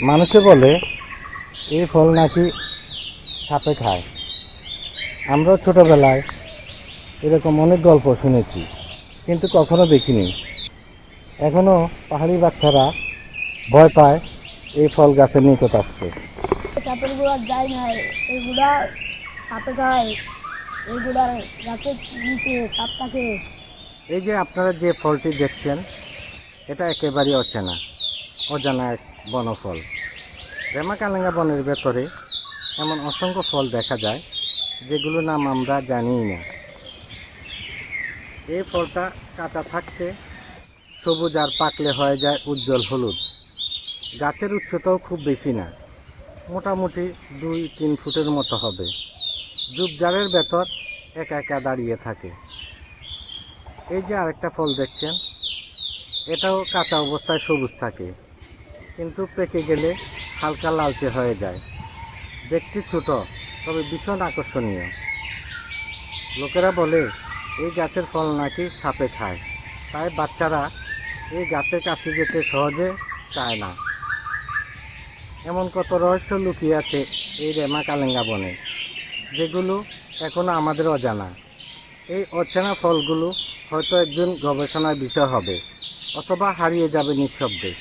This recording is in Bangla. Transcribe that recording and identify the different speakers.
Speaker 1: মানুষে বলে এই ফল নাকি সাপে খায়? আমরাও ছোটবেলায় এরকম অনেক গল্প শুনেছি কিন্তু কখনো দেখিনি। এখনও পাহাড়ি বাচ্চারা ভয় পায় এই ফল গাছের নিকট আসতে
Speaker 2: সাপের গুড়া যায় না সাপে খায় এইগুলা গাছের নিচে সাপ থাকে।
Speaker 1: এই যে আপনারা যে ফলটি দেখছেন এটা একেবারেই অচেনা অজানা এক বনফল। রেমাকালেঙ্গা বনের ভেতরে এমন অসংখ্য ফল দেখা যায় যেগুলো নাম আমরা জানিই না। এই ফলটা কাঁচা থাকতে সবুজ আর পাকলে হয়ে যায় উজ্জ্বল হলুদ। গাছের উচ্চতাও খুব বেশি না, মোটামুটি দুই, তিন ফুটের মতো হবে। ঝুপঝাড়ের ভেতর একা একা দাঁড়িয়ে থাকে। এই যে আরেকটা ফল দেখছেন, এটাও কাঁচা অবস্থায় সবুজ থাকে। কিন্তু পেকে গেলে হালকা লালচে হয়ে যায়। দেখতে ছোট, তবে ভীষণ আকর্ষণীয়। লোকেরা বলে, এই গাছের ফল নাকি সাপে খায়। তাই বাচ্চারা এই গাছের কাছে যেতে সহজে চায় না। এমন কত রহস্য লুকিয়ে আছে এই রেমা কালেঙ্গা বনে, যেগুলো এখনও আমাদের অজানা। এই অচেনা ফলগুলো হয়তো একদিন গবেষণার বিষয় হবে, অথবা হারিয়ে যাবে নিঃশব্দে।